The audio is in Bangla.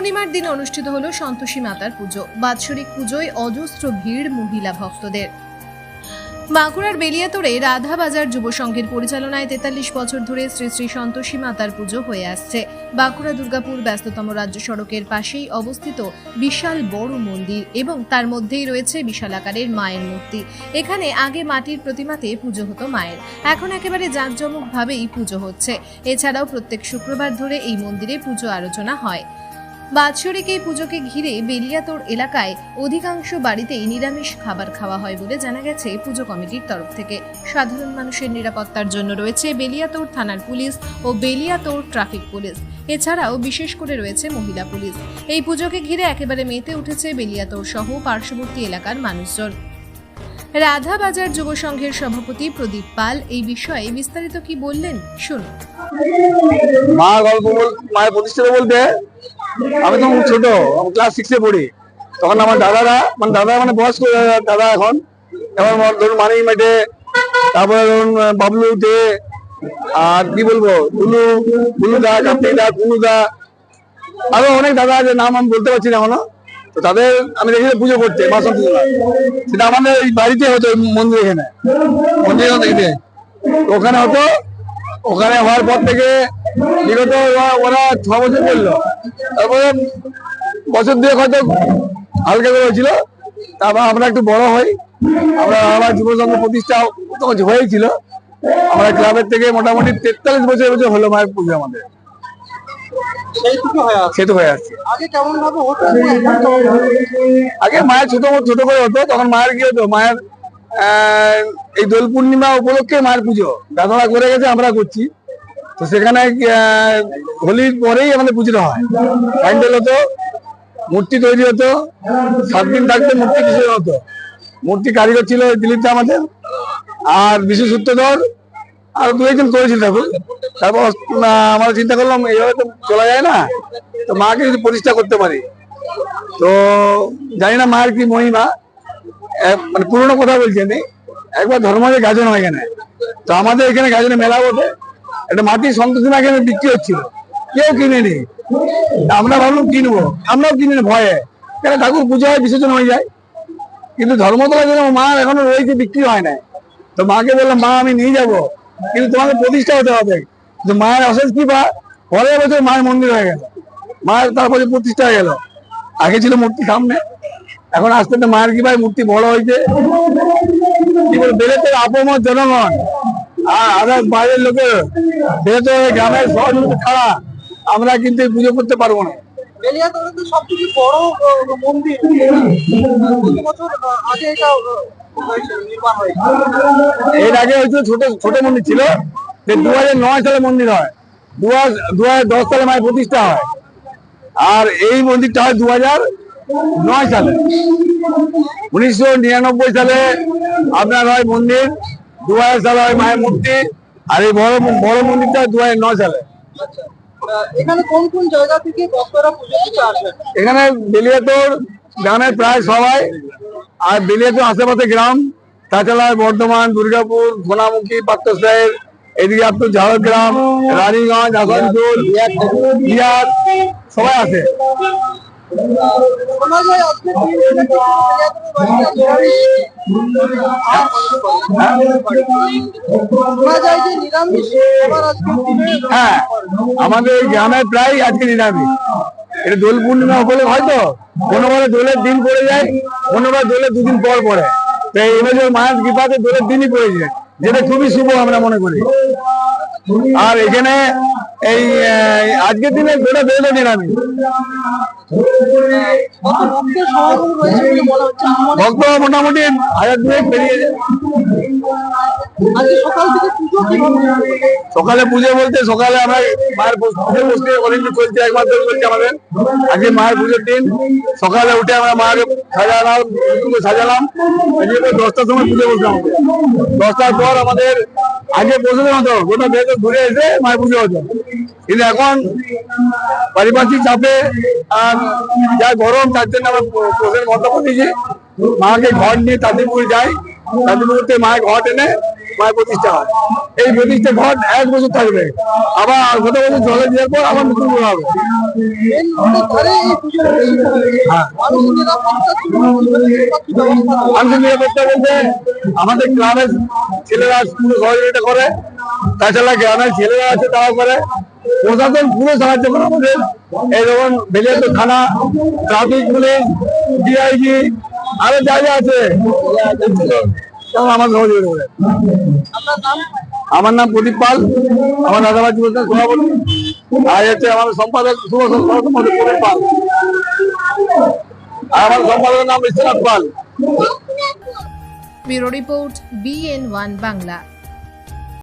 পূর্ণিমার দিন অনুষ্ঠিত হলো সন্তোষী মাতার পুজো, বাৎসরিক পুজোয় অজস্র ভিড় মহিলা ভক্তদের। বাঁকুড়ার বেলিয়াতোড়ে রাধা বাজার যুব সংঘের পরিচালনায় তেতাল্লিশ বছর ধরে শ্রী শ্রী সন্তোষী মাতার পুজো হয়ে আসছে। বাঁকুড়া দুর্গাপুর ব্যস্ততম রাজ্য সড়কের পাশেই অবস্থিত বিশাল বড় মন্দির এবং তার মধ্যেই রয়েছে বিশাল আকারের মায়ের মূর্তি। এখানে আগে মাটির প্রতিমাতে পুজো হতো মায়ের। এখন একেবারে জাঁকজমকভাবেই পুজো হচ্ছে। এছাড়াও প্রত্যেক শুক্রবার ধরে এই মন্দিরে পুজো আলোচনা হয়। বাৎসরিক এই পুজোকে ঘিরে বেলিয়াতোড় এলাকায় অধিকাংশ বাড়িতেই নিরামিষ খাবার খাওয়া হয় বলে জানা গেছে পুজো কমিটির তরফ থেকে। সাধারণ মানুষের নিরাপত্তার জন্য রয়েছে বেলিয়াতোড় থানার পুলিশ ও বেলিয়াতোড় ট্রাফিক পুলিশ। এছাড়াও বিশেষ করে রয়েছে মহিলা পুলিশ। এই পুজোকে ঘিরে একেবারে মেতে উঠেছে বেলিয়াতোড় সহ পার্শ্ববর্তী এলাকার মানুষজন। রাধা বাজার যুব সংঘের সভাপতি প্রদীপ পাল এই বিষয়ে বিস্তারিত কি বললেন? শুনুন। মা গল্প মায়ের প্রতিষ্ঠাতা বলতে? আমি খুব ছোট ক্লাস সিক্সে পড়ি। তখন আমার দাদারা মানে দাদা মানে বয়স্ক দাদা এখন। এখন ধরুন মানি মেটে, তারপরে ধরুন বাবলু দে, আর কি বলব বুলু বুলু দা কার্তিক দা কুলু দা। আরও অনেক দাদা আছে, নাম আমি বলতে পারছি না এখনও। তো তাদের, আমি দেখি পুজো করতে মা সন্তোষা সেটা আমাদের এই বাড়িতে হতো মন্দির এখানে। মন্দির ওখানে হতো, ওখানে হওয়ার পর থেকে বিগত ওরা- ছ বছর করল। তারপরে বছর দুয়েক হয়তো হালকা করে হয়েছিল। তারপর আমরা একটু বড় হই। আমরা আমার যুব সংঘ প্রতিষ্ঠা তখন হয়েছিল। আমরা ক্লাবের থেকে মোটামুটি তেতাল্লিশ বছর বছর হলো মায়ের পুজো আমাদের। আগে মায়ের ছোট ছোট করে হতো। তখন মায়ের কি হতো? মায়ের এই দোল পূর্ণিমা উপলক্ষে মায়ের পুজো। দাদারা করে গেছে আমরা করছি। তো সেখানে হোলির পরেই আমাদের পুজোটা হয়। প্যান্ডেল হতো, মূর্তি তৈরি হতো সাত দিন থাকতে মূর্তি কিছু হতো? মূর্তি কারিগর ছিল দিলীপ আমাদের, আর বিশু সূত্রধর, আর দু একজন করেছিল ঠাকুর। তারপর আমরা চিন্তা করলাম, এইভাবে তো চলা যায় না, তো মাকে যদি প্রতিষ্ঠা করতে পারি। তো জানি না মায়ের কি মহিমা মানে পুরোনো কথা বলছি আমি, একবার ধর্মের গাজন হয় এখানে। তো আমাদের এখানে গাজনে মেলা বসে একটা মাটির সন্তোষিমা এখানে বিক্রি হচ্ছিল। কেউ কিনেনি। আমরা ভাবলাম কিনবো। আমরাও কিনে ভয়ে। কেন ঠাকুর পুজো হয়, বিসর্জন হয়ে যায়। কিন্তু ধর্মতলা যেন মা এখনও রয়েছে, বিক্রি হয় না তো মাকে বললাম, মা, আমি নিয়ে যাব। কিন্তু তোমাকে প্রতিষ্ঠা হতে হবে। কিন্তু মায়ের অশেষ কৃপা, পরের বছর মায়ের মন্দির হয়ে গেল। মায়ের তারপরে প্রতিষ্ঠা হয়ে গেল। আগে ছিল মূর্তি সামনে। এখন আস্তে আস্তে মায়ের কি ভাই মূর্তি বড় হয়েছে। কি বেলেতে আপমর জনগণ। আর আদার বাইরের লোকের বেলেতে গ্রামের সহযোগিতা ছাড়া আমরা কিন্তু পুজো করতে পারব না। বড় মন্দির। বছর আগে এটা এর আগে হয়তো ছোট ছোট মন্দির ছিল যে দু হাজার নয় সালে মন্দির হয় দু হাজার দু হাজার দশ সালে মায়ের প্রতিষ্ঠা হয়। আর এই মন্দিরটা হয় দু হাজার নয় সালে। উনিশশো নিরানব্বই সালে আপনার হয় মন্দির দু হাজার সালে হয় মায়ের মূর্তি আর এই বড় বড় মন্দিরটা দু হাজার নয় সালে আচ্ছা এখানে কোন কোন জায়গা থেকে ভক্তরা পুজো দিতে আসেন এখানে বেলিয়াতোর গ্রামের প্রায় সবাই আর বেলিয়াতোর আশেপাশে গ্রাম তাছাড়া বর্ধমান দুর্গাপুর সোনামুখী পাত্রসাহের এদিকে আপনার ঝাড়গ্রাম রানীগঞ্জ আসানসোল বিহার সবাই আছে। হ্যাঁ আমাদের এই গ্রামের প্রায় আজকে নিরামিষ। এটা দোল পূর্ণিমা হলে হয়তো? কোনোবার দোলের দিন পড়ে যায় কোনোবার দোলের দুদিন পর পড়ে। এই বছর মায়ের কৃপাতে দোলের দিনই পড়ে যায়, যেটা খুবই শুভ আমরা মনে করি। আর এখানে এই আজকের দিনে গোটা দোলে নিরামিষ। ভক্ত মোটামুটি হাজার দুয়েক আজকে সকাল পুজো বলতে সকালে আমরা মায়ের পুজো বসতে অনেকদিন চলছে এক মাস ধরে চলছে আমাদের। আজকে মায়ের পুজোর দিন। সকালে উঠে আমরা মাকে সাজালাম সাজালাম। দশটার সময় পুজো বসলাম দশটার পর আমাদের আগে বসে হতো গোটা ঘুরে এসে মায়ের পুজো হতো। কিন্তু এখন পারিপার্শ্বিক চাপে আর যা গরম তার জন্য আমরা বন্ধ করে দিয়েছি মাকে ঘর নিয়ে তাঁতিপুর যাই। তাঁতিপুর থেকে মায়ের ঘর এনে মায়ের প্রতিষ্ঠা হয়। এই প্রতিষ্ঠা ঘট এক বছর থাকবে। আবার গত বছর জলে দেওয়ার পর আবার নতুন করে হবে। হ্যাঁ। মানুষের নিরাপত্তা বলতে আমাদের গ্রামের ছেলেরা পুরো সহযোগিতা করে তাছাড়া গ্রামের ছেলেরা আছে তারা করে। প্রশাসন পুরো সাহায্য করে আমাদের যেমন বেলিয়াতো থানা ট্রাফিক পুলিশ ডিআইজি আরও যা যা আছে। আমার নাম প্রদীপ পাল। আমার দাদাবাদ যুবদল সভাপতি আর হচ্ছে আমার সম্পাদক, শুভ সম্পাদক প্রদীপ পাল। আর আমার সম্পাদকের নাম Biswanath Pal. Bureau report B N one Bangla